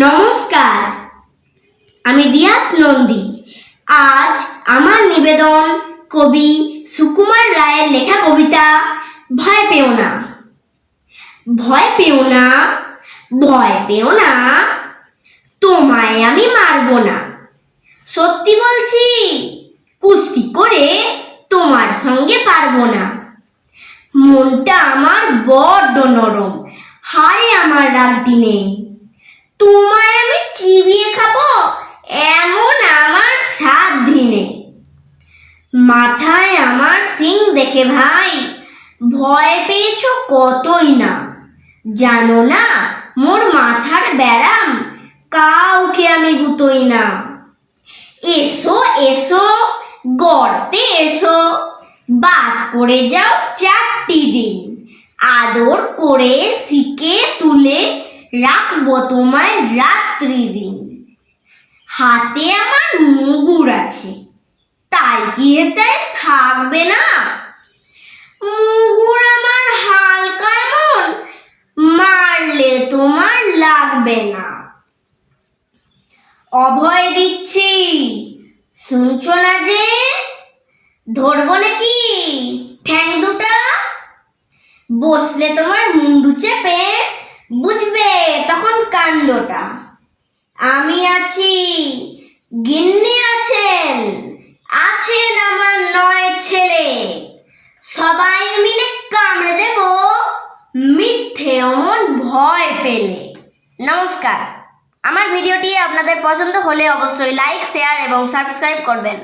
নমস্কার, আমি দিয়াস নন্দী। আজ আমার নিবেদন কবি সুকুমার রায়ের লেখা কবিতা, ভয় পেও না। ভয় পেও না, ভয় পেও না, তোমায় আমি মারবো না। সত্যি বলছি, কুস্তি করে তোমার সঙ্গে পারব না। মনটা আমার বড্ড নরম হারে আমার রাগটি নেই। তোমায় আমি চিবিয়ে খাব, এমন আমার সাত দিনে মাথায় আমার সিং দেখে ভাই, ভয় পেয়েছ কতই না? জানো না, মোর মাথার ব্যারাম কাউকে আমি গুতোই না। এসো এসো, গর্তে এসো, বাস করে যাও চারটি দিন। আদর করে শিকে তুলে রাখব তোমায় রাত্রি দিন। হাতে আমার মুগুর আছে, তাই কি তাই থাকবে না? মুগুর আমার হালকা এমন, মারলে তোমার লাগবে না। অভয় দিচ্ছি, শুনছো না যে? ধরবো নাকি? ঠ্যাং দুটা? বসলে তোমার মুন্ডু কাণ্ডটা আমি আছি। গিন্নি আছেন আছেন আমার নয় ছেলে। সবাই মিলে কামড়ে দেব, মিথ্যে অমন ভয় পেলে। নমস্কার। আমার ভিডিওটি আপনাদের পছন্দ হলে অবশ্যই লাইক শেয়ার এবং সাবস্ক্রাইব করবেন।